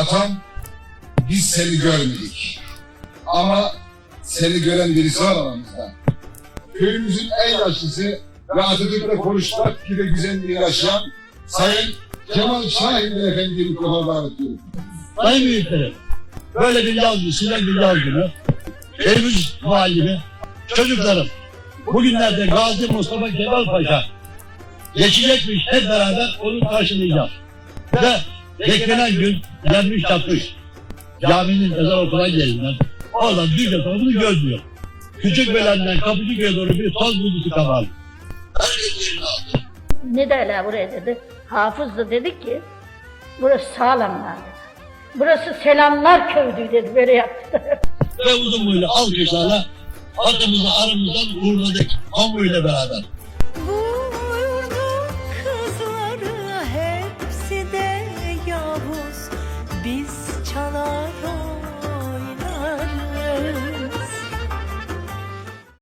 Atam biz seni görmedik. Ama seni gören birisi var aramızda. Köyümüzün en yaşlısı ve Atatürk'le konuşmak gibi güzelliği yaşayan Sayın Kemal Şahin Efendi'yi mikrofona davet ediyorum. Sayın büyüklerim, böyle bir yaz günü, sıcak bir yaz günü, köyümüz muhallimi, çocuklarım, bugünlerde Gazi Mustafa Kemal Paşa geçecekmiş hep beraber onu karşılayacağız. Ve beklenen gün gelmiş çatmış. Caminin ezan okunan yerinden, oradan düz tarafını gözlüyor. Küçük belenden Kapıcıköy'e doğru bir toz bulutu kabardı. Ne derler buraya dedi. Hafız da dedi ki burası sağlamlar dedi. Burası selamlar köyüdü dedi böyle yaptı. Ve uzun boylu alkışlarla atımızı aramızdan uğurladık. Konvoyla beraber. Biz çalar